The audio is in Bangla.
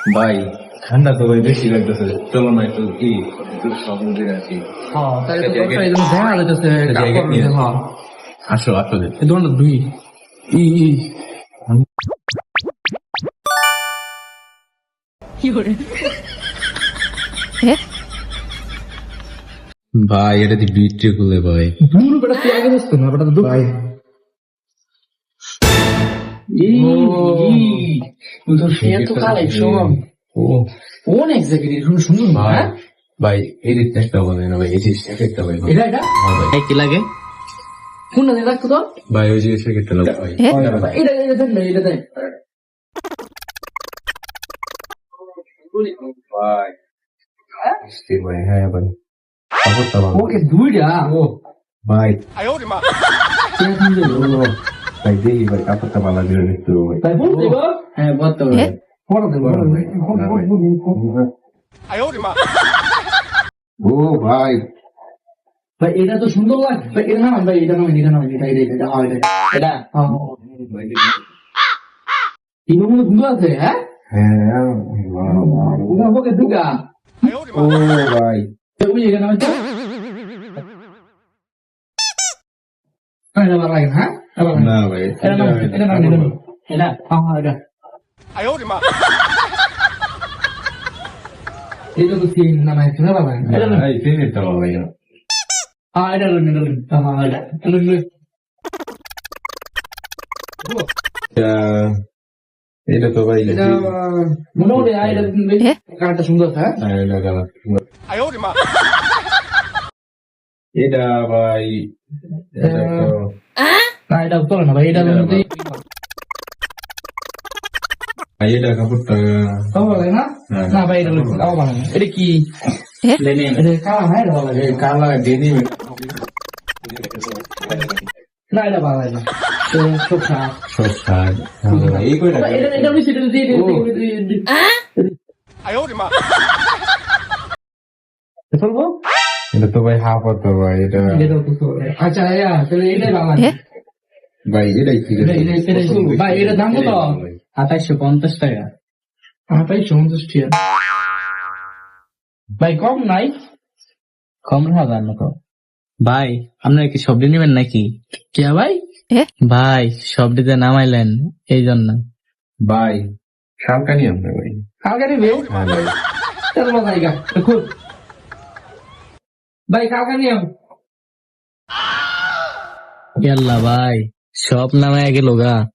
ভাই ঠান্ডা তো ভাই বেশি লাগতেছে। চলো না একটু কি একটু সমুদ্রে আছি হ্যাঁ হ্যাঁ। আসো আসো। দুই। ই ই। ভাই এটা দি বিট্রি খুলে ভাই। দূর বেটা তুই আগে বসতো না বেটা ভাই। এত কালাই সব ও। অনেক জায়গায় শুনে শুনুন ভাই হ্যাঁ? ভাই এই দিকটা একটা বলে না ভাই একটা ভাই এটা এটা? হ্যাঁ ভাই। কি লাগে? কোনটা দিয়ে রাখতো তো ভাই ওই একটা লোক ভাই। এটা এটা দেন না এটা দেন। ভাই। ভাই হ্যাঁ ভাই। কাপড়টা ভালো। ওকে দুইটা? ও ভাই। কেন দিল? ভাই দেখি ভাই কাপড়টা ভালো করে দেখতে হবে তাই বলতে গো হ্যাঁ বলতে হবে পড়া দেবো ও ভাই। ভাই এটা তো সুন্দর লাগে ভাই এটা না ভাই এটা না এটা না এটা এটা এটা হ্যাঁ এটা এটা। হ্যাঁ তিনগুলো আছে হ্যাঁ? হ্যাঁ ওকে দুগা। ও ভাই। ওই এটা না এটা এটা ভালো লাগে হ্যাঁ? এটা ভালো লাগে। না ভাই এটা না এটা না এটা না এটা হ্যাঁ এটা এটা তো তিন না না এটা ভালো লাগে এটা না ভাই ফেভারিটটা ভালো লাগে না হ্যাঁ এটা না এটা না হ্যাঁ এটা এটা না এটা এটা তো ভাই এটা মোটামুটি আয় এটা কারটা সুন্দর হ্যাঁ হ্যাঁ, এটা কালার এটা ভাই এটা তো না ভাই এটা মধ্যে ভাই এটা কাপড়টা না। না ভাই এটা। এটা কি কালা না লাগে কালা ডেনিম না এটা ভালো না এই কয়টা এটা এটা বেশি দিয়ে দিয়ে চলবো এটা তো ভাই হাফ হতো ভাই এটা আচ্ছা তাহলে এটাই লাগে ভাই এটাই এটার দাম কত? পঞ্চাশ টাকা। ভাই কম নাই? কম হবে আর মতো ভাই আপনার কি সবজি নেবেন নাকি? কে ভাই? ভাই সবজিতে নামাইলেন এই জন্য ভাই শালকা নিয়ে আমরা ভাই হ্যাঁ ভাই চলো জায়গা খুব ভাই কালকে নিয়ে ইয়াল্লা ভাই। शॉप नाम है क्या लोगा?